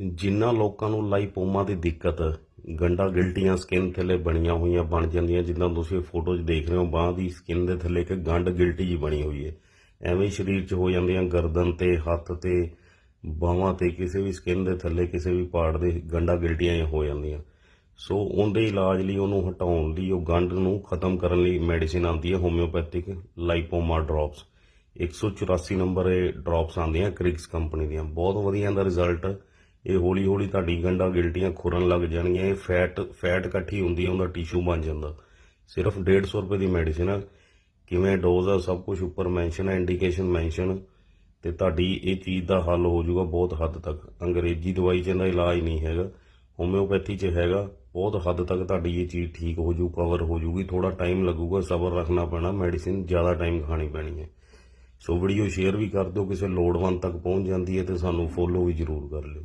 ਜਿਨ੍ਹਾਂ ਲੋਕਾਂ ਨੂੰ ਲਾਈਪੋਮਾ ਦੀ ਦਿੱਕਤ, ਗੰਡਾ ਗਿਲਟੀਆਂ ਸਕਿਨ ਥੱਲੇ ਬਣੀਆਂ ਹੋਈਆਂ ਬਣ ਜਾਂਦੀਆਂ, ਜਿੱਦਾਂ ਤੁਸੀਂ ਫੋਟੋ 'ਚ ਦੇਖ ਰਹੇ ਹੋ, ਬਾਹ ਦੀ ਸਕਿਨ ਦੇ ਥੱਲੇ ਇੱਕ ਗੰਡ ਗਿਲਟੀ ਜੀ ਬਣੀ ਹੋਈ ਹੈ। ਐਵੇਂ ਸਰੀਰ 'ਚ ਹੋ ਜਾਂਦੀਆਂ ਗਰਦਨ ਤੇ, ਹੱਥ ਤੇ, ਬਾਹਾਂ ਤੇ, ਕਿਸੇ ਵੀ ਸਕਿਨ ਦੇ ਥੱਲੇ, ਕਿਸੇ ਵੀ ਪਾਰਟ ਦੇ ਗੰਡਾ ਗਿਲਟੀਆਂ ਹੋ ਜਾਂਦੀਆਂ। ਸੋ ਉਹਦੇ ਇਲਾਜ ਲਈ ਉਹਨੂੰ ਹਟਾਉਣ ਲਈ ਉਹ ਗੰਢ ਨੂੰ ਖਤਮ ਕਰਨ ਲਈ ਮੈਡੀਸਿਨ ਆਉਂਦੀ ਹੈ ਹੋਮਿਓਪੈਥਿਕ ਲਾਈਪੋਮਾ ਡ੍ਰੌਪਸ 184 ਨੰਬਰ ਇਹ ਡ੍ਰੌਪਸ ਆਉਂਦੀਆਂ ਕ੍ਰਿਕਸ ਕੰਪਨੀ ਦੀਆਂ। ਬਹੁਤ ਵਧੀਆ ਇਹਦਾ ਰਿਜ਼ਲਟ ਇਹ ਹੌਲੀ ਹੌਲੀ ਤੁਹਾਡੀ ਗੰਢਾਂ ਗਿਲਟੀਆਂ ਖੁਰਨ ਲੱਗ ਜਾਣਗੀਆਂ, ਇਹ ਫੈਟ ਫੈਟ ਇਕੱਠੀ ਹੁੰਦੀ ਹੈ ਉਹਦਾ ਟਿਸ਼ੂ ਬਣ ਜਾਂਦਾ। ਸਿਰਫ 150 ਰੁਪਏ ਦੀ ਮੈਡੀਸਿਨ ਆ। ਕਿਵੇਂ ਡੋਜ਼ ਆ, ਸਭ ਕੁਝ ਉੱਪਰ ਮੈਂਸ਼ਨ ਹੈ ਇੰਡੀਕੇਸ਼ਨ ਮੈਂਸ਼ਨ। ਤੇ ਤੁਹਾਡੀ ਇਹ ਚੀਜ਼ ਦਾ ਹੱਲ ਹੋ ਜਾਊਗਾ ਬਹੁਤ ਹੱਦ ਤੱਕ। ਅੰਗਰੇਜ਼ੀ ਦਵਾਈ 'ਚ ਇਹਦਾ ਇਲਾਜ ਨਹੀਂ ਹੈਗਾ। ਹੋਮਿਓਪੈਥੀ 'ਚ ਹੈਗਾ। ਬਹੁਤ ਹੱਦ ਤੱਕ ਤੁਹਾਡੀ ਇਹ ਚੀਜ਼ ਠੀਕ ਹੋ ਜੂ ਕਵਰ ਹੋ ਜੂਗੀ ਥੋੜਾ ਟਾਈਮ ਲੱਗੂਗਾ, ਸਬਰ ਰੱਖਣਾ ਪੈਣਾ, ਮੈਡੀਸਿਨ ਜ਼ਿਆਦਾ ਟਾਈਮ ਖਾਣੀ ਪੈਣੀ ਹੈ। ਸੋ ਵੀਡੀਓ ਸ਼ੇਅਰ ਵੀ ਕਰ ਦਿਓ, ਕਿਸੇ ਲੋੜਵੰਦ ਤੱਕ ਪਹੁੰਚ ਜਾਂਦੀ ਹੈ ਤੇ ਸਾਨੂੰ ਫੋਲੋ ਵੀ ਜ਼ਰੂਰ ਕਰ ਲਿਓ।